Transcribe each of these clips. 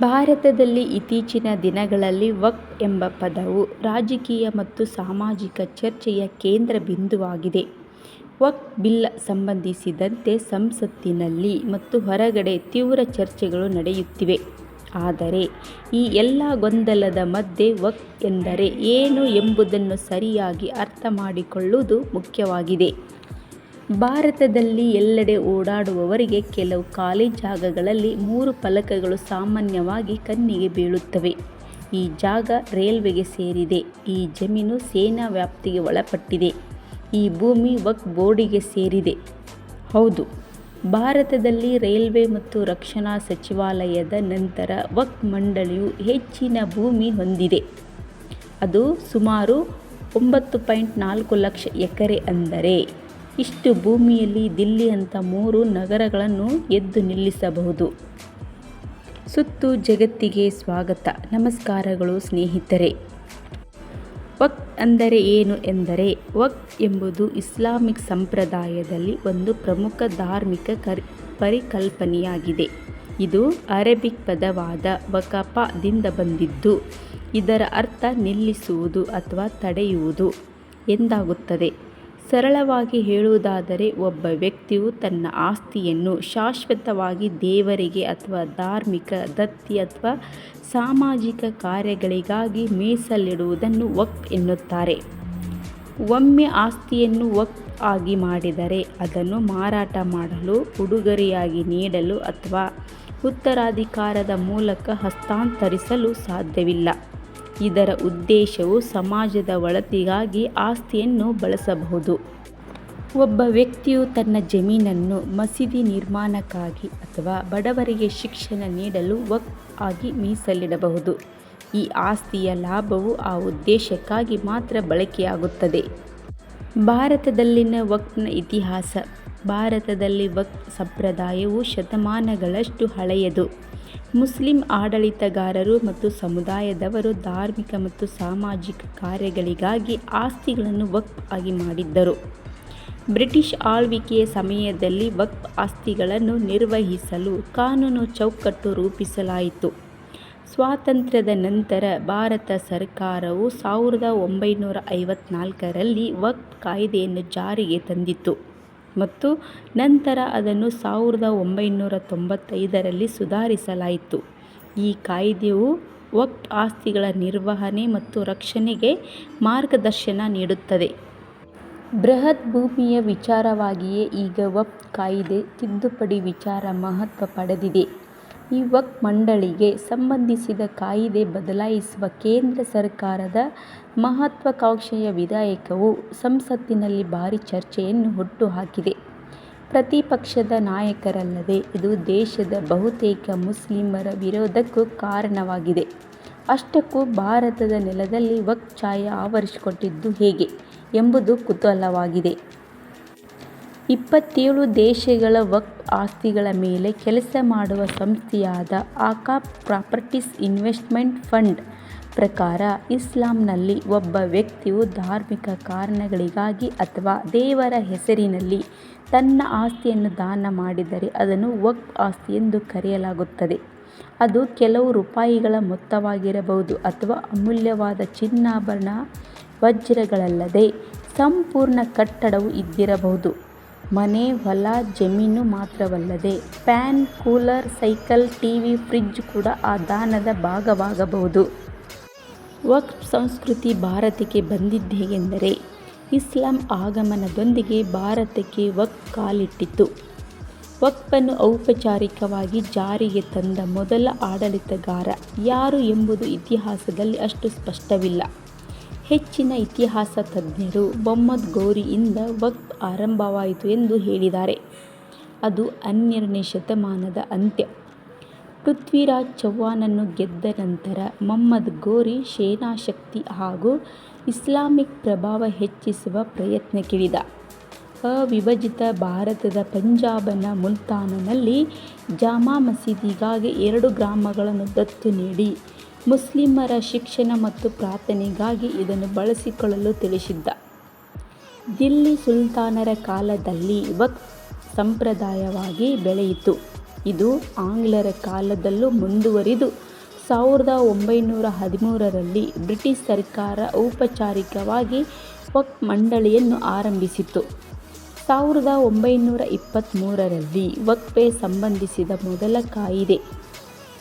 ಭಾರತದಲ್ಲಿ ಇತ್ತೀಚಿನ ದಿನಗಳಲ್ಲಿ ವಕ್ಫ್ ಎಂಬ ಪದವು ರಾಜಕೀಯ ಮತ್ತು ಸಾಮಾಜಿಕ ಚರ್ಚೆಯ ಕೇಂದ್ರ ಬಿಂದುವಾಗಿದೆ. ವಕ್ಫ್ ಬಿಲ್ ಸಂಬಂಧಿಸಿದಂತೆ ಸಂಸತ್ತಿನಲ್ಲಿ ಮತ್ತು ಹೊರಗಡೆ ತೀವ್ರ ಚರ್ಚೆಗಳು ನಡೆಯುತ್ತಿವೆ. ಆದರೆ, ಈ ಎಲ್ಲ ಗೊಂದಲದ ಮಧ್ಯೆ ವಕ್ ಎಂದರೆ ಏನು ಎಂಬುದನ್ನು ಸರಿಯಾಗಿ ಅರ್ಥಮಾಡಿಕೊಳ್ಳುವುದು ಮುಖ್ಯವಾಗಿದೆ. ಭಾರತದಲ್ಲಿ ಎಲ್ಲೆಡೆ ಓಡಾಡುವವರಿಗೆ ಕೆಲವು ಖಾಲಿ ಜಾಗಗಳಲ್ಲಿ ಮೂರು ಫಲಕಗಳು ಸಾಮಾನ್ಯವಾಗಿ ಕಣ್ಣಿಗೆ ಬೀಳುತ್ತವೆ. ಈ ಜಾಗ ರೈಲ್ವೆಗೆ ಸೇರಿದೆ, ಈ ಜಮೀನು ಸೇನಾ ವ್ಯಾಪ್ತಿಗೆ ಒಳಪಟ್ಟಿದೆ, ಈ ಭೂಮಿ ವಕ್ ಬೋರ್ಡಿಗೆ ಸೇರಿದೆ. ಹೌದು, ಭಾರತದಲ್ಲಿ ರೈಲ್ವೆ ಮತ್ತು ರಕ್ಷಣಾ ಸಚಿವಾಲಯದ ನಂತರ ವಕ್ ಮಂಡಳಿಯು ಹೆಚ್ಚಿನ ಭೂಮಿ ಹೊಂದಿದೆ. ಅದು ಸುಮಾರು ಒಂಬತ್ತು ಪಾಯಿಂಟ್ ನಾಲ್ಕು ಲಕ್ಷ ಎಕರೆ ಅಂದರೆ ಇಷ್ಟು ಭೂಮಿಯಲ್ಲಿ ದಿಲ್ಲಿ ಅಂತ ಮೂರು ನಗರಗಳನ್ನು ಎದ್ದು ನಿಲ್ಲಿಸಬಹುದು. ಸುತ್ತು ಜಗತ್ತಿಗೆ ಸ್ವಾಗತ ನಮಸ್ಕಾರಗಳು ಸ್ನೇಹಿತರೆ. ವಕ್ ಅಂದರೆ ಏನು ಎಂದರೆ ವಕ್ ಎಂಬುದು ಇಸ್ಲಾಮಿಕ್ ಸಂಪ್ರದಾಯದಲ್ಲಿ ಒಂದು ಪ್ರಮುಖ ಧಾರ್ಮಿಕ ಪರಿಕಲ್ಪನೆಯಾಗಿದೆ. ಇದು ಅರೇಬಿಕ್ ಪದವಾದ ವಕಪದಿಂದ ಬಂದಿದ್ದು, ಇದರ ಅರ್ಥ ನಿಲ್ಲಿಸುವುದು ಅಥವಾ ತಡೆಯುವುದು ಎಂದಾಗುತ್ತದೆ. ಸರಳವಾಗಿ ಹೇಳುವುದಾದರೆ ಒಬ್ಬ ವ್ಯಕ್ತಿಯು ತನ್ನ ಆಸ್ತಿಯನ್ನು ಶಾಶ್ವತವಾಗಿ ದೇವರಿಗೆ ಅಥವಾ ಧಾರ್ಮಿಕ ದತ್ತಿ ಅಥವಾ ಸಾಮಾಜಿಕ ಕಾರ್ಯಗಳಿಗಾಗಿ ಮೀಸಲಿಡುವುದನ್ನು ವಕ್ ಎನ್ನುತ್ತಾರೆ. ಒಮ್ಮೆ ಆಸ್ತಿಯನ್ನು ವಕ್ ಆಗಿ ಮಾಡಿದರೆ ಅದನ್ನು ಮಾರಾಟ ಮಾಡಲು, ಉಡುಗೊರೆಯಾಗಿ ನೀಡಲು ಅಥವಾ ಉತ್ತರಾಧಿಕಾರದ ಮೂಲಕ ಹಸ್ತಾಂತರಿಸಲು ಸಾಧ್ಯವಿಲ್ಲ. ಇದರ ಉದ್ದೇಶವು ಸಮಾಜದ ಒಳಿತಿಗಾಗಿ ಆಸ್ತಿಯನ್ನು ಬಳಸಬಹುದು. ಒಬ್ಬ ವ್ಯಕ್ತಿಯು ತನ್ನ ಜಮೀನನ್ನು ಮಸೀದಿ ನಿರ್ಮಾಣಕ್ಕಾಗಿ ಅಥವಾ ಬಡವರಿಗೆ ಶಿಕ್ಷಣ ನೀಡಲು ವಕ್ ಆಗಿ ಮೀಸಲಿಡಬಹುದು. ಈ ಆಸ್ತಿಯ ಲಾಭವು ಆ ಉದ್ದೇಶಕ್ಕಾಗಿ ಮಾತ್ರ ಬಳಕೆಯಾಗುತ್ತದೆ. ಭಾರತದಲ್ಲಿನ ವಕ್ನ ಇತಿಹಾಸ ಭಾರತದಲ್ಲಿ ವಕ್ ಸಂಪ್ರದಾಯವು ಶತಮಾನಗಳಷ್ಟು ಹಳೆಯದು. ಮುಸ್ಲಿಂ ಆಡಳಿತಗಾರರು ಮತ್ತು ಸಮುದಾಯದವರು ಧಾರ್ಮಿಕ ಮತ್ತು ಸಾಮಾಜಿಕ ಕಾರ್ಯಗಳಿಗಾಗಿ ಆಸ್ತಿಗಳನ್ನು ವಕ್ಫ್ ಆಗಿ ಮಾಡಿದ್ದರು. ಬ್ರಿಟಿಷ್ ಆಳ್ವಿಕೆಯ ಸಮಯದಲ್ಲಿ ವಕ್ಫ್ ಆಸ್ತಿಗಳನ್ನು ನಿರ್ವಹಿಸಲು ಕಾನೂನು ಚೌಕಟ್ಟು ರೂಪಿಸಲಾಯಿತು. ಸ್ವಾತಂತ್ರ್ಯದ ನಂತರ ಭಾರತ ಸರ್ಕಾರವು ಸಾವಿರದ ಒಂಬೈನೂರ ಐವತ್ನಾಲ್ಕರಲ್ಲಿ ವಕ್ಫ್ ಕಾಯ್ದೆಯನ್ನು ಜಾರಿಗೆ ತಂದಿತು ಮತ್ತು ನಂತರ ಅದನ್ನು ಸಾವಿರದ ಒಂಬೈನೂರ ತೊಂಬತ್ತೈದರಲ್ಲಿ ಸುಧಾರಿಸಲಾಯಿತು. ಈ ಕಾಯ್ದೆಯು ವಕ್ಫ್ ಆಸ್ತಿಗಳ ನಿರ್ವಹಣೆ ಮತ್ತು ರಕ್ಷಣೆಗೆ ಮಾರ್ಗದರ್ಶನ ನೀಡುತ್ತದೆ. ಬೃಹತ್ ಭೂಮಿಯ ವಿಚಾರವಾಗಿಯೇ ಈಗ ವಕ್ಫ್ ಕಾಯಿದೆ ತಿದ್ದುಪಡಿ ವಿಚಾರ ಮಹತ್ವ ಪಡೆದಿದೆ. ಈ ವಕ್ ಮಂಡಳಿಗೆ ಸಂಬಂಧಿಸಿದ ಕಾಯಿದೆ ಬದಲಾಯಿಸುವ ಕೇಂದ್ರ ಸರ್ಕಾರದ ಮಹತ್ವಾಕಾಂಕ್ಷೆಯ ವಿಧೇಯಕವು ಸಂಸತ್ತಿನಲ್ಲಿ ಭಾರಿ ಚರ್ಚೆಯನ್ನು ಹುಟ್ಟುಹಾಕಿದೆ. ಪ್ರತಿಪಕ್ಷದ ನಾಯಕರಲ್ಲದೆ ಇದು ದೇಶದ ಬಹುತೇಕ ಮುಸ್ಲಿಮರ ವಿರೋಧಕ್ಕೂ ಕಾರಣವಾಗಿದೆ. ಅಷ್ಟಕ್ಕೂ ಭಾರತದ ನೆಲದಲ್ಲಿ ವಕ್ ಛಾಯೆ ಆವರಿಸಿಕೊಂಡಿದ್ದು ಹೇಗೆ ಎಂಬುದು ಕುತೂಹಲವಾಗಿದೆ. ಇಪ್ಪತ್ತೇಳು ದೇಶಗಳ ವಕ್ಫ್ ಆಸ್ತಿಗಳ ಮೇಲೆ ಕೆಲಸ ಮಾಡುವ ಸಂಸ್ಥೆಯಾದ ಆಕಾ ಪ್ರಾಪರ್ಟೀಸ್ ಇನ್ವೆಸ್ಟ್ಮೆಂಟ್ ಫಂಡ್ ಪ್ರಕಾರ ಇಸ್ಲಾಂನಲ್ಲಿ ಒಬ್ಬ ವ್ಯಕ್ತಿಯು ಧಾರ್ಮಿಕ ಕಾರಣಗಳಿಗಾಗಿ ಅಥವಾ ದೇವರ ಹೆಸರಿನಲ್ಲಿ ತನ್ನ ಆಸ್ತಿಯನ್ನು ದಾನ ಮಾಡಿದರೆ ಅದನ್ನು ವಕ್ ಆಸ್ತಿ ಎಂದು ಕರೆಯಲಾಗುತ್ತದೆ. ಅದು ಕೆಲವು ರೂಪಾಯಿಗಳ ಮೊತ್ತವಾಗಿರಬಹುದು ಅಥವಾ ಅಮೂಲ್ಯವಾದ ಚಿನ್ನಾಭರಣ, ವಜ್ರಗಳಲ್ಲದೆ ಸಂಪೂರ್ಣ ಕಟ್ಟಡವು ಇದ್ದಿರಬಹುದು. ಮನೆ, ಹೊಲ, ಜಮೀನು ಮಾತ್ರವಲ್ಲದೆ fan, cooler, cycle, TV, fridge ಕೂಡ ಆ ದಾನದ ಭಾಗವಾಗಬಹುದು. ವಕ್ಫ್ ಸಂಸ್ಕೃತಿ ಭಾರತಕ್ಕೆ ಬಂದಿದ್ದೇಗೆಂದರೆ ಇಸ್ಲಾಂ ಆಗಮನದೊಂದಿಗೆ ಭಾರತಕ್ಕೆ ವಕ್ಫ್ ಕಾಲಿಟ್ಟಿತು. ವಕ್ಫನ್ನು ಔಪಚಾರಿಕವಾಗಿ ಜಾರಿಗೆ ತಂದ ಮೊದಲ ಆಡಳಿತಗಾರ ಯಾರು ಎಂಬುದು ಇತಿಹಾಸದಲ್ಲಿ ಅಷ್ಟು ಸ್ಪಷ್ಟವಿಲ್ಲ. ಹೆಚ್ಚಿನ ಇತಿಹಾಸ ತಜ್ಞರು ಮೊಮ್ಮದ್ ಗೋರಿಯಿಂದ ವಕ್ತ್ ಆರಂಭವಾಯಿತು ಎಂದು ಹೇಳಿದ್ದಾರೆ ಅದು ಹನ್ನೆರಡನೇ ಶತಮಾನದ ಅಂತ್ಯ. ಪೃಥ್ವಿರಾಜ್ ಚೌಹಾಣನನ್ನು ಗೆದ್ದ ನಂತರ ಮೊಹಮ್ಮದ್ ಗೋರಿ ಸೇನಾಶಕ್ತಿ ಹಾಗೂ ಇಸ್ಲಾಮಿಕ್ ಪ್ರಭಾವ ಹೆಚ್ಚಿಸುವ ಪ್ರಯತ್ನಕ್ಕಿಳಿದ. ಅವಿಭಜಿತ ಭಾರತದ ಪಂಜಾಬನ ಮುಲ್ತಾನನಲ್ಲಿ ಜಾಮಾ ಮಸೀದಿಗಾಗಿ ಎರಡು ಗ್ರಾಮಗಳನ್ನು ದತ್ತು ನೀಡಿ ಮುಸ್ಲಿಮರ ಶಿಕ್ಷಣ ಮತ್ತು ಪ್ರಾರ್ಥನೆಗಾಗಿ ಇದನ್ನು ಬಳಸಿಕೊಳ್ಳಲು ತಿಳಿಸಿದ್ದ. ದಿಲ್ಲಿ ಸುಲ್ತಾನರ ಕಾಲದಲ್ಲಿ ವಕ್ ಸಂಪ್ರದಾಯವಾಗಿ ಬೆಳೆಯಿತು. ಇದು ಆಂಗ್ಲರ ಕಾಲದಲ್ಲೂ ಮುಂದುವರಿದು ಸಾವಿರದ ಒಂಬೈನೂರ ಹದಿಮೂರರಲ್ಲಿ ಬ್ರಿಟಿಷ್ ಸರ್ಕಾರ ಔಪಚಾರಿಕವಾಗಿ ವಕ್ ಮಂಡಳಿಯನ್ನು ಆರಂಭಿಸಿತು. ಸಾವಿರದ ಒಂಬೈನೂರ ಇಪ್ಪತ್ತ್ಮೂರರಲ್ಲಿ ವಕ್ಫೆ ಸಂಬಂಧಿಸಿದ ಮೊದಲ ಕಾಯಿದೆ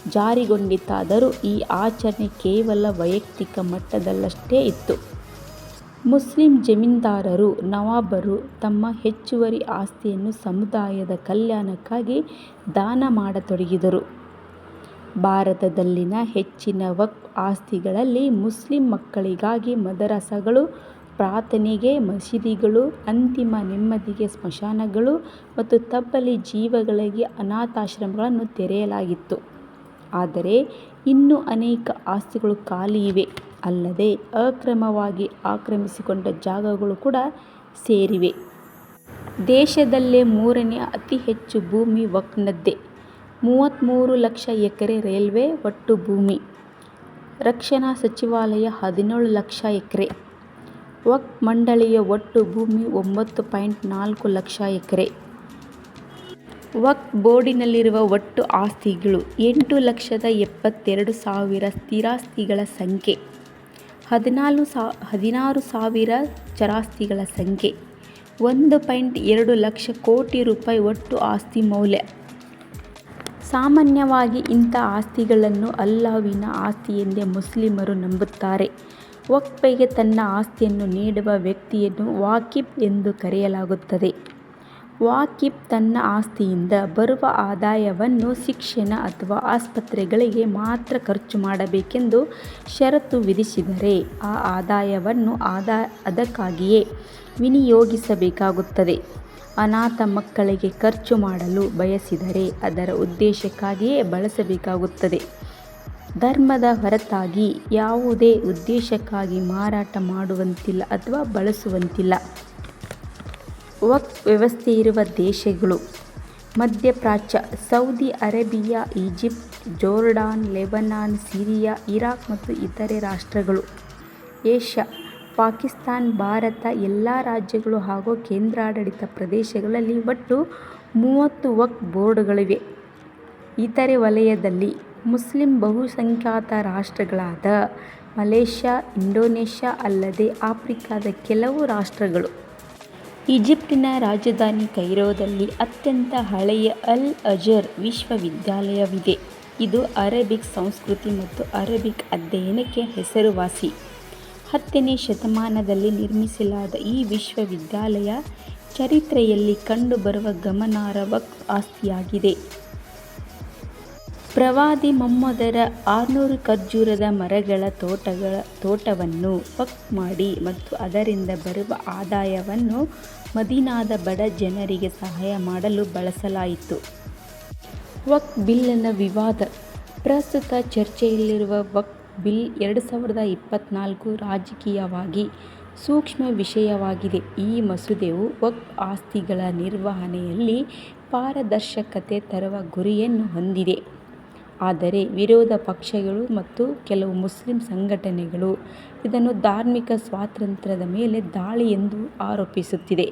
ಜಾರಿಗೊಂಡಿತಾದರೂ ಈ ಆಚರಣೆ ಕೇವಲ ವೈಯಕ್ತಿಕ ಮಟ್ಟದಲ್ಲಷ್ಟೇ ಇತ್ತು. ಮುಸ್ಲಿಂ ಜಮೀನ್ದಾರರು, ನವಾಬರು ತಮ್ಮ ಹೆಚ್ಚುವರಿ ಆಸ್ತಿಯನ್ನು ಸಮುದಾಯದ ಕಲ್ಯಾಣಕ್ಕಾಗಿ ದಾನ ಮಾಡತೊಡಗಿದರು. ಭಾರತದಲ್ಲಿನ ಹೆಚ್ಚಿನ ವಕ್ ಆಸ್ತಿಗಳಲ್ಲಿ ಮುಸ್ಲಿಂ ಮಕ್ಕಳಿಗಾಗಿ ಮದರಸಗಳು ಪ್ರಾರ್ಥನೆಗೆ ಮಸೀದಿಗಳು, ಅಂತಿಮ ನೆಮ್ಮದಿಗೆ ಸ್ಮಶಾನಗಳು ಮತ್ತು ತಬ್ಬಲಿ ಜೀವಗಳಿಗೆ ಅನಾಥಾಶ್ರಮಗಳನ್ನು ತೆರೆಯಲಾಗಿತ್ತು. ಆದರೆ ಇನ್ನೂ ಅನೇಕ ಆಸ್ತಿಗಳು ಖಾಲಿ ಇವೆ. ಅಲ್ಲದೆ ಅಕ್ರಮವಾಗಿ ಆಕ್ರಮಿಸಿಕೊಂಡ ಜಾಗಗಳು ಕೂಡ ಸೇರಿವೆ. ದೇಶದಲ್ಲೇ ಮೂರನೇ ಅತಿ ಹೆಚ್ಚು ಭೂಮಿ ವಕ್ಫ್ನದ್ದೇ. ಮೂವತ್ತ್ಮೂರು ಲಕ್ಷ ಎಕರೆ ರೈಲ್ವೆ ಒಟ್ಟು ಭೂಮಿ. ರಕ್ಷಣಾ ಸಚಿವಾಲಯ ಹದಿನೇಳು ಲಕ್ಷ ಎಕರೆ. ವಕ್ ಮಂಡಳಿಯ ಒಟ್ಟು ಭೂಮಿ ಒಂಬತ್ತು ಪಾಯಿಂಟ್ ನಾಲ್ಕು ಲಕ್ಷ ಎಕರೆ. ವಕ್ಫ್ ಬೋರ್ಡಿನಲ್ಲಿರುವ ಒಟ್ಟು ಆಸ್ತಿಗಳು ಎಂಟು ಲಕ್ಷದ ಎಪ್ಪತ್ತೆರಡು ಸಾವಿರ ಸ್ಥಿರಾಸ್ತಿಗಳ ಸಂಖ್ಯೆ. ಹದಿನಾರು ಸಾವಿರ ಚರಾಸ್ತಿಗಳ ಸಂಖ್ಯೆ. ಒಂದು ಪಾಯಿಂಟ್ ಎರಡು ಲಕ್ಷ ಕೋಟಿ ರೂಪಾಯಿ ಒಟ್ಟು ಆಸ್ತಿ ಮೌಲ್ಯ. ಸಾಮಾನ್ಯವಾಗಿ ಇಂಥ ಆಸ್ತಿಗಳನ್ನು ಅಲ್ಲಾವಿನ ಆಸ್ತಿ ಎಂದೇ ಮುಸ್ಲಿಮರು ನಂಬುತ್ತಾರೆ. ವಕ್ಫೆಗೆ ತನ್ನ ಆಸ್ತಿಯನ್ನು ನೀಡುವ ವ್ಯಕ್ತಿಯನ್ನು ವಾಕಿಬ್ ಎಂದು ಕರೆಯಲಾಗುತ್ತದೆ. ವಾಕಿಫ್ ತನ್ನ ಆಸ್ತಿಯಿಂದ ಬರುವ ಆದಾಯವನ್ನು ಶಿಕ್ಷಣ ಅಥವಾ ಆಸ್ಪತ್ರೆಗಳಿಗೆ ಮಾತ್ರ ಖರ್ಚು ಮಾಡಬೇಕೆಂದು ಷರತ್ತು ವಿಧಿಸಿದರೆ ಆ ಆದಾಯವನ್ನು ಅದಕ್ಕಾಗಿಯೇ ವಿನಿಯೋಗಿಸಬೇಕಾಗುತ್ತದೆ. ಅನಾಥ ಮಕ್ಕಳಿಗೆ ಖರ್ಚು ಮಾಡಲು ಬಯಸಿದರೆ ಅದರ ಉದ್ದೇಶಕ್ಕಾಗಿಯೇ ಬಳಸಬೇಕಾಗುತ್ತದೆ. ಧರ್ಮದ ಹೊರತಾಗಿ ಯಾವುದೇ ಉದ್ದೇಶಕ್ಕಾಗಿ ಮಾರಾಟ ಮಾಡುವಂತಿಲ್ಲ ಅಥವಾ ಬಳಸುವಂತಿಲ್ಲ. ವಕ್ಫ್ ವ್ಯವಸ್ಥೆಯಿರುವ ದೇಶಗಳು ಮಧ್ಯಪ್ರಾಚ್ಯ, Saudi Arabia Egypt, Jordan, Lebanon, Syria Iraq ಮತ್ತು ಇತರೆ ರಾಷ್ಟ್ರಗಳು. ಏಷ್ಯಾ: ಪಾಕಿಸ್ತಾನ್ ಭಾರತ. ಎಲ್ಲ ರಾಜ್ಯಗಳು ಹಾಗೂ ಕೇಂದ್ರಾಡಳಿತ ಪ್ರದೇಶಗಳಲ್ಲಿ ಒಟ್ಟು ಮೂವತ್ತು ವಕ್ ಬೋರ್ಡ್ಗಳಿವೆ ಇತರೆ ವಲಯದಲ್ಲಿ: ಮುಸ್ಲಿಂ ಬಹುಸಂಖ್ಯಾತ ರಾಷ್ಟ್ರಗಳಾದ ಮಲೇಷ್ಯಾ, ಇಂಡೋನೇಷ್ಯಾ ಅಲ್ಲದೆ ಆಫ್ರಿಕಾದ ಕೆಲವು ರಾಷ್ಟ್ರಗಳು. ಈಜಿಪ್ಟಿನ ರಾಜಧಾನಿ ಕೈರೋದಲ್ಲಿ ಅತ್ಯಂತ ಹಳೆಯ ಅಲ್ ಅಜರ್ ವಿಶ್ವವಿದ್ಯಾಲಯವಿದೆ. ಇದು ಅರೇಬಿಕ್ ಸಂಸ್ಕೃತಿ ಮತ್ತು ಅರೇಬಿಕ್ ಅಧ್ಯಯನಕ್ಕೆ ಹೆಸರುವಾಸಿ. ಹತ್ತನೇ ಶತಮಾನದಲ್ಲಿ ನಿರ್ಮಿಸಲಾದ ಈ ವಿಶ್ವವಿದ್ಯಾಲಯ ಚರಿತ್ರೆಯಲ್ಲಿ ಕಂಡುಬರುವ ಗಮನಾರ್ಹ ಆಸ್ತಿಯಾಗಿದೆ. ಪ್ರವಾದಿ ಮೊಮ್ಮದರ ಆರ್ನೂರು ಖರ್ಜೂರದ ಮರಗಳ ತೋಟಗಳ ತೋಟವನ್ನು ಪಕ್ ಮಾಡಿ ಮತ್ತು ಅದರಿಂದ ಬರುವ ಆದಾಯವನ್ನು ಮದೀನಾದ ಬಡ ಜನರಿಗೆ ಸಹಾಯ ಮಾಡಲು ಬಳಸಲಾಯಿತು. ವಕ್ ಬಿಲ್ಲನ ವಿವಾದ: ಪ್ರಸ್ತುತ ಚರ್ಚೆಯಲ್ಲಿರುವ ವಕ್ ಬಿಲ್ ಎರಡು ಸಾವಿರದ ಇಪ್ಪತ್ತ್ನಾಲ್ಕು ರಾಜಕೀಯವಾಗಿ ಸೂಕ್ಷ್ಮ ವಿಷಯವಾಗಿದೆ. ಈ ಮಸೂದೆಯು ವಕ್ಫ್ ಆಸ್ತಿಗಳ ನಿರ್ವಹಣೆಯಲ್ಲಿ ಪಾರದರ್ಶಕತೆ ತರುವ ಗುರಿಯನ್ನು ಹೊಂದಿದೆ. ಆದರೆ ವಿರೋಧ ಪಕ್ಷಗಳು ಮತ್ತು ಕೆಲವು ಮುಸ್ಲಿಂ ಸಂಘಟನೆಗಳು ಇದನ್ನು ಧಾರ್ಮಿಕ ಸ್ವಾತಂತ್ರ್ಯದ ಮೇಲೆ ದಾಳಿ ಎಂದು ಆರೋಪಿಸುತ್ತಿದೆ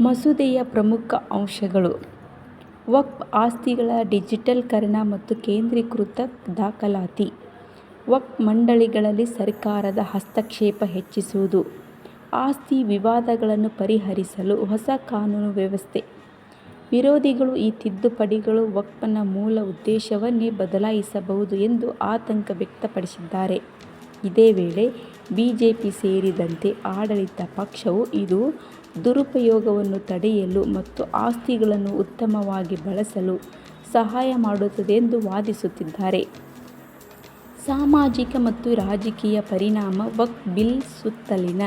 ಮಸೂದೆಯ ಪ್ರಮುಖ ಅಂಶಗಳು: ವಕ್ಫ್ ಆಸ್ತಿಗಳ ಡಿಜಿಟಲ್ಕರಣ ಮತ್ತು ಕೇಂದ್ರೀಕೃತ ದಾಖಲಾತಿ. ವಕ್ಫ್ ಮಂಡಳಿಗಳಲ್ಲಿ ಸರ್ಕಾರದ ಹಸ್ತಕ್ಷೇಪ ಹೆಚ್ಚಿಸುವುದು. ಆಸ್ತಿ ವಿವಾದಗಳನ್ನು ಪರಿಹರಿಸಲು ಹೊಸ ಕಾನೂನು ವ್ಯವಸ್ಥೆ. ವಿರೋಧಿಗಳು ಈ ತಿದ್ದುಪಡಿಗಳು ವಕ್ಫ್ನ ಮೂಲ ಉದ್ದೇಶವನ್ನೇ ಬದಲಾಯಿಸಬಹುದು ಎಂದು ಆತಂಕ ವ್ಯಕ್ತಪಡಿಸಿದ್ದಾರೆ. ಇದೇ ವೇಳೆ ಬಿಜೆಪಿ ಸೇರಿದಂತೆ ಆಡಳಿತ ಪಕ್ಷವು ಇದು ದುರುಪಯೋಗವನ್ನು ತಡೆಯಲು ಮತ್ತು ಆಸ್ತಿಗಳನ್ನು ಉತ್ತಮವಾಗಿ ಬಳಸಲು ಸಹಾಯ ಮಾಡುತ್ತದೆ ಎಂದು ವಾದಿಸುತ್ತಿದ್ದಾರೆ. ಸಾಮಾಜಿಕ ಮತ್ತು ರಾಜಕೀಯ ಪರಿಣಾಮ: ವಕ್ ಬಿಲ್ ಸುತ್ತಲಿನ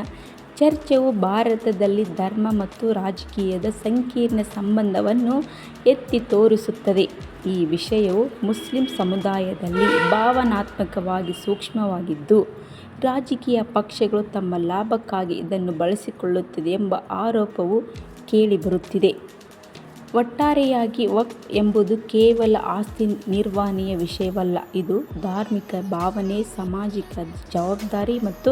ಚರ್ಚೆಯು ಭಾರತದಲ್ಲಿ ಧರ್ಮ ಮತ್ತು ರಾಜಕೀಯದ ಸಂಕೀರ್ಣ ಸಂಬಂಧವನ್ನು ಎತ್ತಿ ತೋರಿಸುತ್ತದೆ. ಈ ವಿಷಯವು ಮುಸ್ಲಿಂ ಸಮುದಾಯದಲ್ಲಿ ಭಾವನಾತ್ಮಕವಾಗಿ ಸೂಕ್ಷ್ಮವಾಗಿದ್ದು, ರಾಜಕೀಯ ಪಕ್ಷಗಳು ತಮ್ಮ ಲಾಭಕ್ಕಾಗಿ ಇದನ್ನು ಬಳಸಿಕೊಳ್ಳುತ್ತಿದೆ ಎಂಬ ಆರೋಪವು ಕೇಳಿಬರುತ್ತಿದೆ. ಒಟ್ಟಾರೆಯಾಗಿ ವಕ್ ಎಂಬುದು ಕೇವಲ ಆಸ್ತಿ ನಿರ್ವಹಣೆಯ ವಿಷಯವಲ್ಲ. ಇದು ಧಾರ್ಮಿಕ ಭಾವನೆ, ಸಾಮಾಜಿಕ ಜವಾಬ್ದಾರಿ ಮತ್ತು